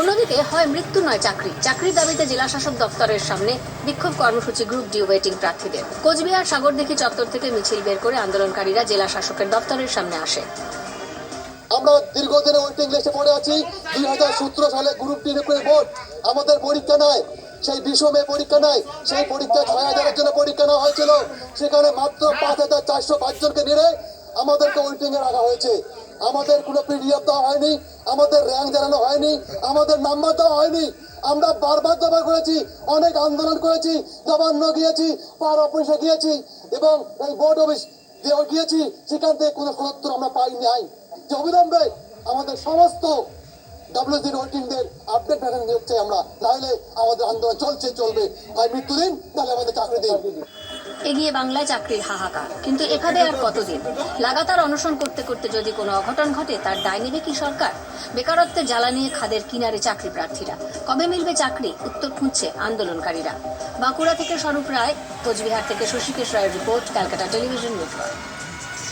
অন্যদিকে হয় মৃত্যু নয় চাকরি। চাকরির দাবিতে জেলা শাসক দপ্তরের সামনে বিক্ষোভ কর্মসূচি গ্রুপ ডি ওয়েটিং প্রার্থীদের। কোচবিহার সাগরদিঘি চত্বর থেকে মিছিল বের করে আন্দোলনকারীরা জেলা শাসকের দপ্তরের সামনে আসে। আমরা দীর্ঘদিনে ওয়েটিং লিস্টে পড়ে আছি। দুই হাজার সতেরো সালে গ্রুপ ডি রিপোর্ট আমাদের পরীক্ষা নাই। সেই বিষমে পরীক্ষা নাই। সেই পরীক্ষা ছয় হাজারের জন্য পরীক্ষা নেওয়া হয়েছিল। সেখানে মাত্র পাঁচ হাজার চারশো পাঁচজনকে নিয়ে আমাদেরকে ওয়েটিং এ রাখা হয়েছে। আমাদের কোনো পিডিএফ দেওয়া হয়নি, আমাদের র্যাঙ্ক জানানো হয়নি, আমাদের নাম্বার দেওয়া হয়নি। আমরা বারবার জমা করেছি, অনেক আন্দোলন করেছি নবান্ন গিয়েছি, পার অফিসে গিয়েছি এবং এই বোর্ড অফিস দেওয়া গিয়েছি, সেখান থেকে কোনো সদত্তর আমরা পাই নাই। যে অবিলম্বে আমাদের সমস্ত ডাব্লিউসি ওয়েটিংদের আপডেট প্যাটার্ন দিচ্ছে আমরা তাহলে আমাদের আন্দোলন চলছে, চলবে। হয় মৃত্যু দিন তাহলে আমাদের চাকরি দিন। এগিয়ে বাংলায় চাকরির হাহাকার। কিন্তু এখানে আর কতদিন? লাগাতার অনশন করতে করতে যদি কোনো অঘটন ঘটে, তার দায় নেবে কি সরকার? বেকারত্বের জ্বালা নিয়ে খাদের কিনারে চাকরি প্রার্থীরা কবে মিলবে চাকরি? উত্তর খুঁজছে আন্দোলনকারীরা। বাঁকুড়া থেকে স্বরূপ রায়, কোচবিহার থেকে শশীকেশ রায়ের রিপোর্ট, ক্যালকাটা টেলিভিশন নেটওয়ার্ক।